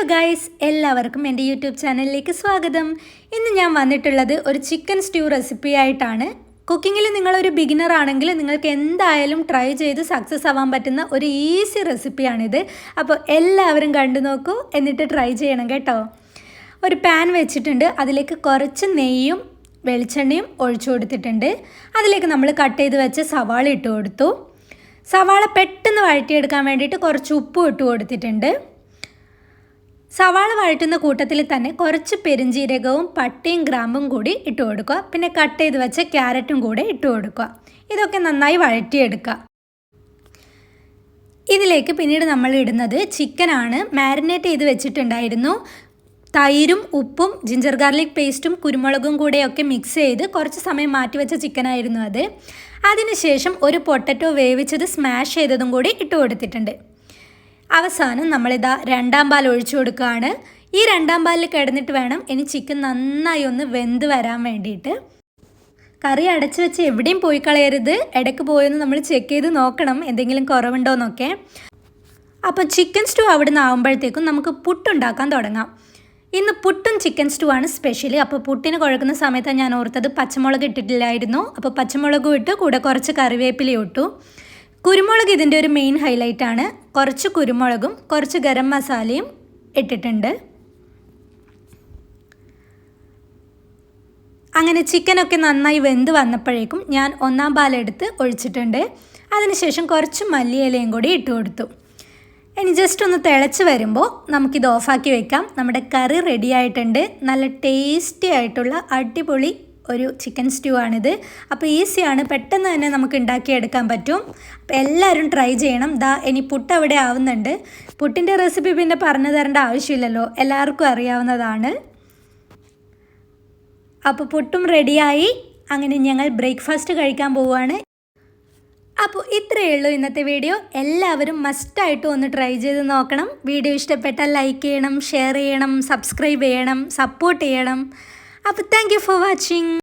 Hello guys എല്ലാവർക്കും എന്റെ YouTube ചാനലിലേക്ക് സ്വാഗതം. ഇന്ന് ഞാൻ വന്നിട്ടുള്ളത് ഒരു ചിക്കൻ സ്റ്റ്യൂ റെസിപ്പി ആയിട്ടാണ്. കുക്കിങ്ങിൽ നിങ്ങളൊരു ബിഗിനർ ആണെങ്കിൽ നിങ്ങൾക്ക് എന്തായാലും ട്രൈ ചെയ്ത് സക്സസ് ആവാൻ പറ്റുന്ന ഒരു ഈസി റെസിപ്പിയാണിത് അപ്പോൾ എല്ലാവരും കണ്ടു നോക്കൂ എന്നിട്ട് ട്രൈ ചെയ്യണം കേട്ടോ. ഒരു പാൻ വെച്ചിട്ടുണ്ട് അതിലേക്ക് കുറച്ച് നെയ്യും വെളിച്ചെണ്ണയും ഒഴിച്ചു കൊടുത്തിട്ടുണ്ട്. അതിലേക്ക് നമ്മൾ കട്ട് ചെയ്ത് വെച്ച സവാള ഇട്ട് കൊടുത്തു. സവാള പെട്ടെന്ന് വഴറ്റിയെടുക്കാൻ വേണ്ടിയിട്ട് കുറച്ച് ഉപ്പും ഇട്ട് കൊടുത്തിട്ടുണ്ട്. സവാള വഴറ്റുന്ന കൂട്ടത്തിൽ തന്നെ കുറച്ച് പെരിഞ്ജീരകവും പട്ടിയും ഗ്രാമ്പും കൂടി ഇട്ട് കൊടുക്കുക. പിന്നെ കട്ട് ചെയ്ത് വെച്ച ക്യാരറ്റും കൂടെ ഇട്ട് കൊടുക്കുക. ഇതൊക്കെ നന്നായി വഴറ്റിയെടുക്കുക. ഇതിലേക്ക് പിന്നീട് നമ്മൾ ഇടുന്നത് ചിക്കനാണ് മാരിനേറ്റ് ചെയ്ത് വെച്ചിട്ടുണ്ടായിരുന്നു. തൈരും ഉപ്പും ജിഞ്ചർ ഗാർലിക് പേസ്റ്റും കുരുമുളകും കൂടെയൊക്കെ മിക്സ് ചെയ്ത് കുറച്ച് സമയം മാറ്റിവെച്ച ചിക്കനായിരുന്നു അത്. അതിനുശേഷം ഒരു പൊട്ടറ്റോ വേവിച്ചത് സ്മാഷ് ചെയ്തതും കൂടി ഇട്ട് കൊടുത്തിട്ടുണ്ട്. അവസാനം നമ്മളിതാ രണ്ടാം പാൽ ഒഴിച്ചു കൊടുക്കുകയാണ്. ഈ രണ്ടാം പാലിൽ കിടന്നിട്ട് വേണം ഇനി ചിക്കൻ നന്നായി ഒന്ന് വെന്ത് വരാൻ വേണ്ടിയിട്ട്. കറി അടച്ചു വെച്ച് എവിടെയും പോയി കളയരുത്. ഇടയ്ക്ക് പോയെന്ന് നമ്മൾ ചെക്ക് ചെയ്ത് നോക്കണം എന്തെങ്കിലും കുറവുണ്ടോ എന്നൊക്കെ. അപ്പോൾ ചിക്കൻ സ്റ്റൂ അവിടെ നിന്ന് ആകുമ്പോഴത്തേക്കും നമുക്ക് പുട്ടുണ്ടാക്കാൻ തുടങ്ങാം. ഇന്ന് പുട്ടും ചിക്കൻ സ്റ്റൂ ആണ് സ്പെഷ്യലി അപ്പോൾ പുട്ടിന് കുഴക്കുന്ന സമയത്താണ് ഞാൻ ഓർത്തത് പച്ചമുളക് ഇട്ടിട്ടില്ലായിരുന്നു. അപ്പോൾ പച്ചമുളകും ഇട്ട് കൂടെ കുറച്ച് കറിവേപ്പിലയും ഇട്ടു. കുരുമുളക് ഇതിന്റെ ഒരു മെയിൻ ഹൈലൈറ്റ് ആണ്. കുറച്ച് കുരുമുളകും കുറച്ച് ഗരം മസാലയും ഇട്ടിട്ടുണ്ട്. അങ്ങനെ ചിക്കനൊക്കെ നന്നായി വെന്ത് വന്നപ്പോഴേക്കും ഞാൻ ഒന്നാം പാലെടുത്ത് ഒഴിച്ചിട്ടുണ്ട്. അതിനുശേഷം കുറച്ച് മല്ലിയിലയും കൂടി ഇട്ട് കൊടുത്തു. ഇനി ജസ്റ്റ് ഒന്ന് തിളച്ച് വരുമ്പോൾ നമുക്കിത് ഓഫാക്കി വെക്കാം. നമ്മുടെ കറി റെഡി ആയിട്ടുണ്ട്. നല്ല ടേസ്റ്റി ആയിട്ടുള്ള അടിപൊളി ഒരു ചിക്കൻ സ്റ്റ്യൂ ആണിത്. അപ്പോൾ ഈസിയാണ് പെട്ടെന്ന് തന്നെ നമുക്ക് ഉണ്ടാക്കിയെടുക്കാൻ പറ്റും. അപ്പോൾ എല്ലാവരും ട്രൈ ചെയ്യണം. ദാ ഇനി പുട്ട് അവിടെ ആവുന്നുണ്ട്. പുട്ടിന്റെ റെസിപ്പി പിന്നെ പറഞ്ഞു തരേണ്ട ആവശ്യമില്ലല്ലോ. എല്ലാവർക്കും അറിയാവുന്നതാണ്. അപ്പോൾ പുട്ടും റെഡിയായി അങ്ങനെ ഞങ്ങൾ ബ്രേക്ക്ഫാസ്റ്റ് കഴിക്കാൻ പോവുകയാണ്. അപ്പോൾ ഇത്രയേ ഉള്ളൂ ഇന്നത്തെ വീഡിയോ എല്ലാവരും മസ്റ്റായിട്ടും ഒന്ന് ട്രൈ ചെയ്ത് നോക്കണം. വീഡിയോ ഇഷ്ടപ്പെട്ടാൽ ലൈക്ക് ചെയ്യണം ഷെയർ ചെയ്യണം സബ്സ്ക്രൈബ് ചെയ്യണം സപ്പോർട്ട് ചെയ്യണം. അപ്പോൾ താങ്ക് ഫോർ വാച്ചിങ്